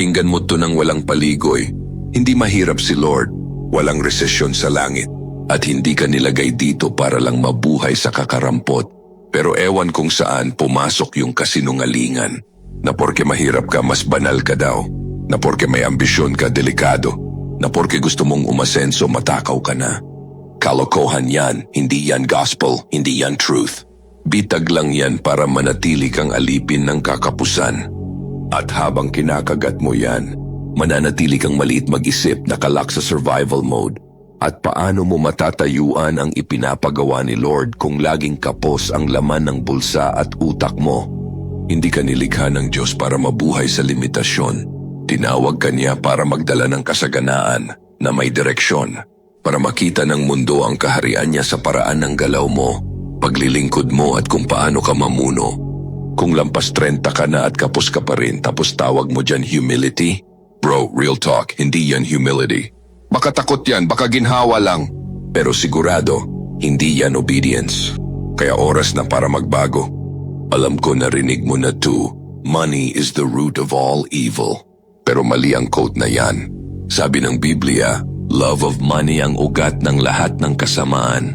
Pakinggan mo to ng walang paligoy. Hindi mahirap si Lord. Walang resesyon sa langit. At hindi ka nilagay dito para lang mabuhay sa kakarampot. Pero ewan kung saan pumasok yung kasinungalingan. Na porke mahirap ka, mas banal ka daw. Na porke may ambisyon ka, delikado. Na porke gusto mong umasenso, matakaw ka na. Kalokohan yan, hindi yan gospel, hindi yan truth. Bitag lang yan para manatili kang alipin ng kakapusan. At habang kinakagat mo yan, mananatili kang maliit mag-isip nakalak sa survival mode. At paano mo matatayuan ang ipinapagawa ni Lord kung laging kapos ang laman ng bulsa at utak mo? Hindi ka nilikha ng Diyos para mabuhay sa limitasyon. Tinawag ka niya para magdala ng kasaganaan na may direksyon. Para makita ng mundo ang kaharian niya sa paraan ng galaw mo, paglilingkod mo at kung paano ka mamuno. Kung lampas 30 ka na at kapos ka pa rin tapos tawag mo dyan humility? Bro, real talk, hindi yan humility. Baka takot yan, baka ginhawa lang. Pero sigurado, hindi yan obedience. Kaya oras na para magbago. Alam ko narinig mo na to, money is the root of all evil. Pero mali ang quote na yan. Sabi ng Biblia, love of money ang ugat ng lahat ng kasamaan.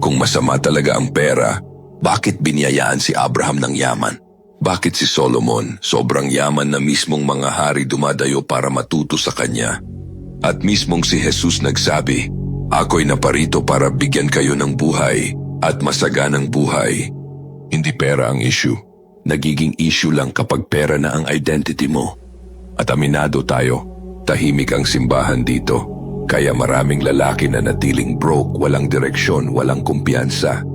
Kung masama talaga ang pera, bakit biniyayaan si Abraham ng yaman? Bakit si Solomon, sobrang yaman na mismong mga hari dumadayo para matuto sa kanya? At mismong si Jesus nagsabi, Ako'y naparito para bigyan kayo ng buhay at masaganang buhay. Hindi pera ang issue. Nagiging issue lang kapag pera na ang identity mo. At aminado tayo, tahimik ang simbahan dito. Kaya maraming lalaki na natiling broke, walang direksyon, walang kumpiyansa.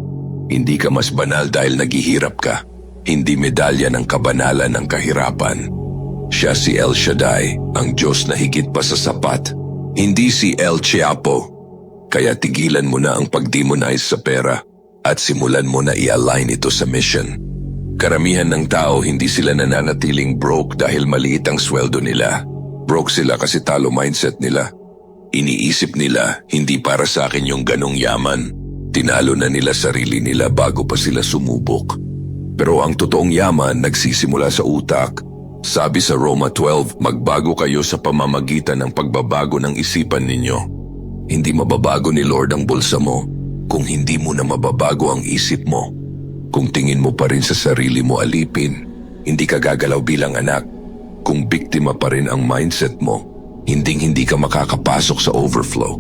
Hindi ka mas banal dahil naghihirap ka. Hindi medalya ng kabanalan ng kahirapan. Siya si El Shaddai, ang Diyos na higit pa sa sapat. Hindi si El Chiapo. Kaya tigilan mo na ang pag-demonize sa pera at simulan mo na i-align ito sa mission. Karamihan ng tao hindi sila nananatiling broke dahil maliit ang sweldo nila. Broke sila kasi talo mindset nila. Iniisip nila, hindi para sa akin yung ganong yaman. Tinalo na nila sarili nila bago pa sila sumubok. Pero ang totoong yaman nagsisimula sa utak. Sabi sa Roma 12, magbago kayo sa pamamagitan ng pagbabago ng isipan ninyo. Hindi mababago ni Lord ang bulsa mo kung hindi mo na mababago ang isip mo. Kung tingin mo pa rin sa sarili mo alipin, hindi ka gagalaw bilang anak. Kung biktima pa rin ang mindset mo, hinding hindi ka makakapasok sa overflow.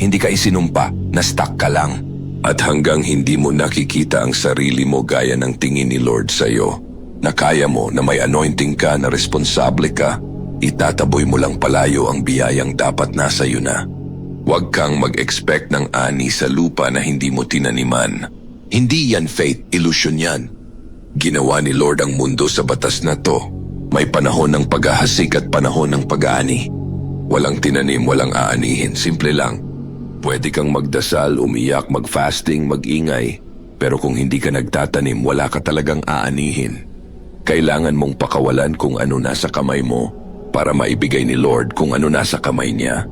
Hindi ka isinumpa, na-stuck ka lang. At hanggang hindi mo nakikita ang sarili mo gaya ng tingin ni Lord sa'yo, na kaya mo na may anointing ka na responsable ka, itataboy mo lang palayo ang biyayang dapat nasa iyo na. Huwag kang mag-expect ng ani sa lupa na hindi mo tinaniman. Hindi yan faith, illusion yan. Ginawa ni Lord ang mundo sa batas na to. May panahon ng paghahasik at panahon ng pag-aani. Walang tinanim, walang aanihin, simple lang. Pwede kang magdasal, umiyak, mag-fasting, mag-ingay. Pero kung hindi ka nagtatanim, wala ka talagang aanihin. Kailangan mong pakawalan kung ano nasa kamay mo para maibigay ni Lord kung ano nasa kamay niya.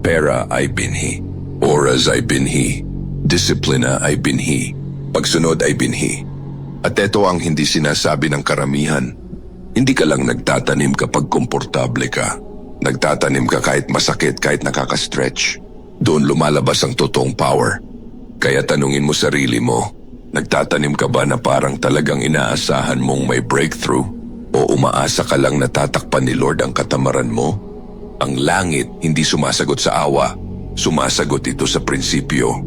Pera ay binhi. Oras ay binhi. Disiplina ay binhi. Pagsunod ay binhi. At ito ang hindi sinasabi ng karamihan. Hindi ka lang nagtatanim kapag komportable ka. Nagtatanim ka kahit masakit, kahit nakaka-stretch. Doon lumalabas ang totoong power. Kaya tanungin mo sarili mo, nagtatanim ka ba na parang talagang inaasahan mong may breakthrough? O umaasa ka lang na tatakpan ni Lord ang katamaran mo? Ang langit hindi sumasagot sa awa, sumasagot ito sa prinsipyo.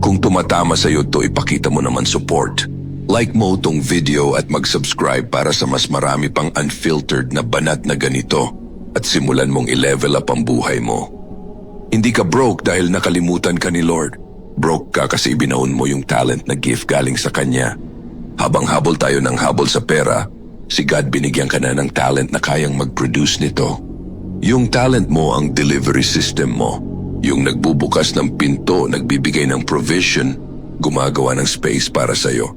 Kung tumatama sa iyo to, ipakita mo naman support. Like mo tong video at mag-subscribe para sa mas marami pang unfiltered na banat na ganito at simulan mong i-level up ang buhay mo. Hindi ka broke dahil nakalimutan ka ni Lord. Broke ka kasi ibinaon mo yung talent na gift galing sa Kanya. Habang habol tayo ng habol sa pera, si God binigyan ka na ng talent na kayang mag-produce nito. Yung talent mo ang delivery system mo. Yung nagbubukas ng pinto, nagbibigay ng provision, gumagawa ng space para sa'yo.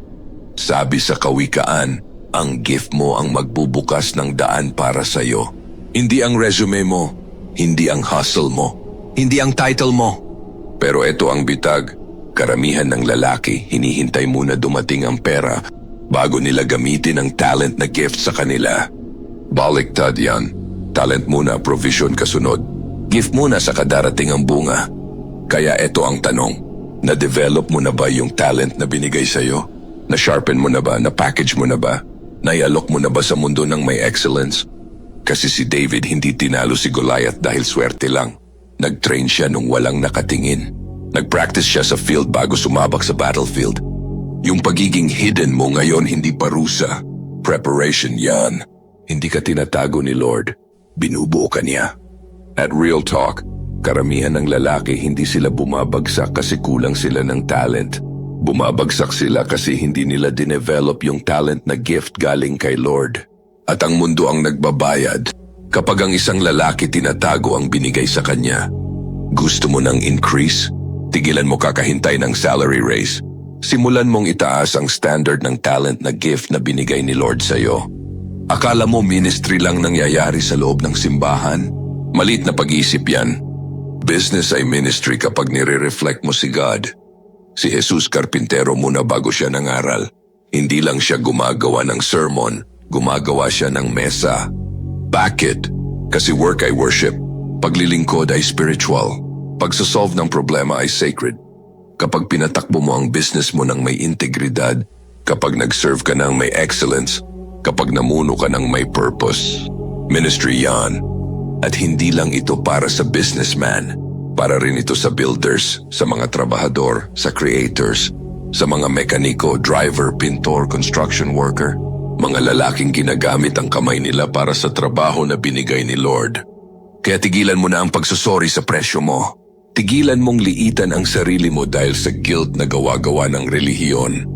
Sabi sa kawikaan, ang gift mo ang magbubukas ng daan para sa'yo. Hindi ang resume mo, hindi ang hustle mo, hindi ang title mo. Pero ito ang bitag, karamihan ng lalaki hinihintay muna dumating ang pera bago nila gamitin ang talent na gift sa kanila. Baliktad yan. Talent muna, provision kasunod. Gift muna sa kadarating ang bunga. Kaya ito ang tanong. Na-develop mo na ba yung talent na binigay sa'yo? Na-sharpen mo na ba? Na-package mo na ba? Naialok mo na ba sa mundo ng may excellence? Kasi si David hindi tinalo si Goliath dahil swerte lang. Nag-train siya nung walang nakatingin. Nag-practice siya sa field bago sumabak sa battlefield. Yung pagiging hidden mo ngayon hindi parusa. Preparation yan. Hindi ka tinatago ni Lord. Binubuo ka niya. At real talk, karamihan ng lalaki hindi sila bumabagsak kasi kulang sila ng talent. Bumabagsak sila kasi hindi nila dinevelop yung talent na gift galing kay Lord. At ang mundo ang nagbabayad kapag ang isang lalaki tinatago ang binigay sa kanya. Gusto mo ng increase? Tigilan mo kakahintay ng salary raise. Simulan mong itaas ang standard ng talent na gift na binigay ni Lord sa'yo. Akala mo ministry lang nangyayari sa loob ng simbahan? Malit na pag-iisip yan. Business ay ministry kapag nire-reflect mo si God. Si Jesus Karpintero muna bago siya nangaral. Hindi lang siya gumagawa ng sermon, gumagawa siya ng mesa. Bakit? Kasi work ay worship. Paglilingkod ay spiritual. Pagsasolve ng problema ay sacred. Kapag pinatakbo mo ang business mo ng may integridad, kapag nag-serve ka ng may excellence, kapag namuno ka ng may purpose. Ministry yan. At hindi lang ito para sa businessman. Para rin ito sa builders, sa mga trabahador, sa creators, sa mga mekaniko, driver, pintor, construction worker. Mga lalaking ginagamit ang kamay nila para sa trabaho na binigay ni Lord. Kaya tigilan mo na ang pagsusori sa presyo mo. Tigilan mong liitan ang sarili mo dahil sa guilt na gawa-gawa ng relihiyon.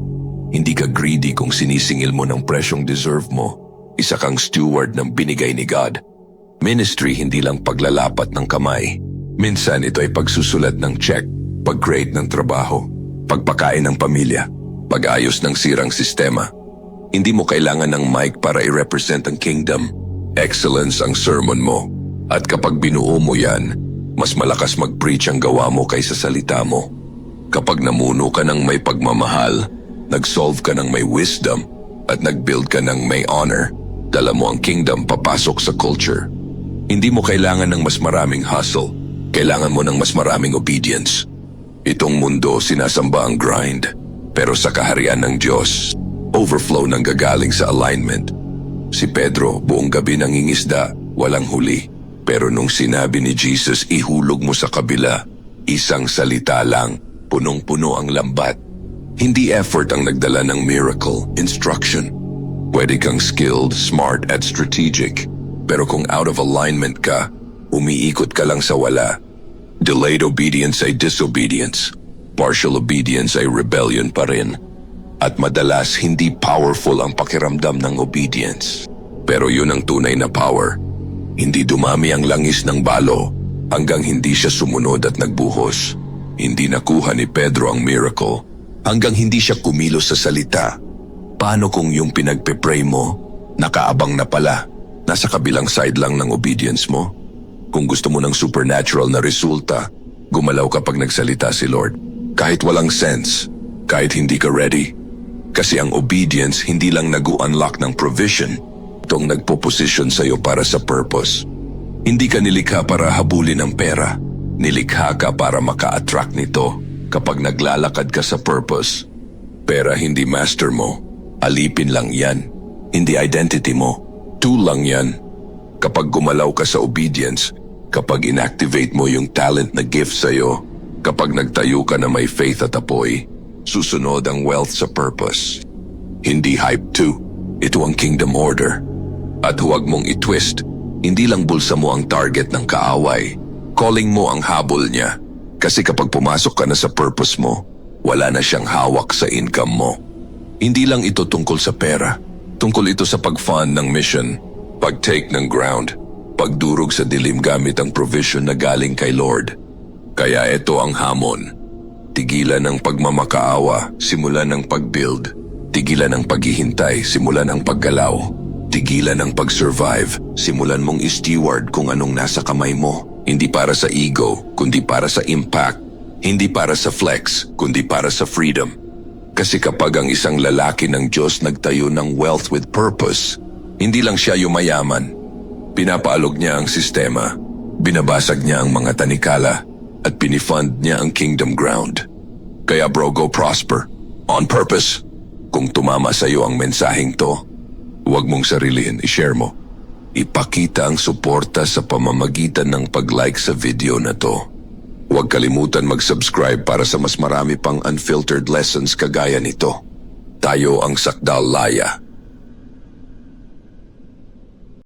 Hindi ka greedy kung sinisingil mo ng presyong deserve mo. Isa kang steward ng binigay ni God. Ministry hindi lang paglalapat ng kamay. Minsan ito ay pagsusulat ng check, pag-create ng trabaho, pagpakain ng pamilya, pag-ayos ng sirang sistema. Hindi mo kailangan ng mic para i-represent ang kingdom. Excellence ang sermon mo. At kapag binuo mo yan, mas malakas mag-preach ang gawa mo kaysa salita mo. Kapag namuno ka ng may pagmamahal, nag-solve ka ng may wisdom, at nag-build ka ng may honor, dala mo ang kingdom papasok sa culture. Hindi mo kailangan ng mas maraming hustle. Kailangan mo ng mas maraming obedience. Itong mundo sinasamba ang grind. Pero sa kaharian ng Diyos, overflow ng gagaling sa alignment. Si Pedro buong gabi nangingisda, walang huli. Pero nung sinabi ni Jesus ihulog mo sa kabila, isang salita lang, punong-puno ang lambat. Hindi effort ang nagdala ng miracle, instruction. Pwede kang skilled, smart at strategic. Pero kung out of alignment ka, umiikot ka lang sa wala. Delayed obedience ay disobedience. Partial obedience ay rebellion pa rin. At madalas hindi powerful ang pakiramdam ng obedience. Pero yun ang tunay na power. Hindi dumami ang langis ng balo hanggang hindi siya sumunod at nagbuhos. Hindi nakuha ni Pedro ang miracle hanggang hindi siya kumilos sa salita. Paano kung yung pinagpe-pray mo, nakaabang na pala, nasa kabilang side lang ng obedience mo? Kung gusto mo ng supernatural na resulta, gumalaw kapag nagsalita si Lord. Kahit walang sense, kahit hindi ka ready. Kasi ang obedience hindi lang nag-unlock ng provision, itong nagpo-position sa'yo para sa purpose. Hindi ka nilikha para habulin ang pera. Nilikha ka para maka-attract nito kapag naglalakad ka sa purpose. Pera hindi master mo. Alipin lang yan. Hindi identity mo. Tool lang yan. Kapag gumalaw ka sa obedience, kapag inactivate mo yung talent na gift sa'yo, kapag nagtayo ka na may faith at apoy, susunod ang wealth sa purpose. Hindi hype to. Ito ang kingdom order. At huwag mong itwist. Hindi lang bulsa mo ang target ng kaaway. Calling mo ang habol niya. Kasi kapag pumasok ka na sa purpose mo, wala na siyang hawak sa income mo. Hindi lang ito tungkol sa pera. Tungkol ito sa pag-fund ng mission, pag-take ng ground, pagdurog sa dilim gamit ang provision na galing kay Lord. Kaya ito ang hamon. Tigilan ang pagmamakaawa, simulan ang pag-build. Tigilan ang paghihintay, simulan ang paggalaw. Tigilan ang pag-survive, simulan mong i-steward kung anong nasa kamay mo. Hindi para sa ego, kundi para sa impact. Hindi para sa flex, kundi para sa freedom. Kasi kapag ang isang lalaki ng Diyos nagtayo ng wealth with purpose, hindi lang siya yumayaman. Pinapaalog niya ang sistema, binabasag niya ang mga tanikala, at pinifund niya ang Kingdom Ground. Kaya bro, go prosper. On purpose. Kung tumama sa iyo ang mensaheng to, huwag mong sarilihin, i-share mo. Ipakita ang suporta sa pamamagitan ng pag-like sa video na to. Huwag kalimutan mag-subscribe para sa mas marami pang unfiltered lessons kagaya nito. Tayo ang Sakdal Laya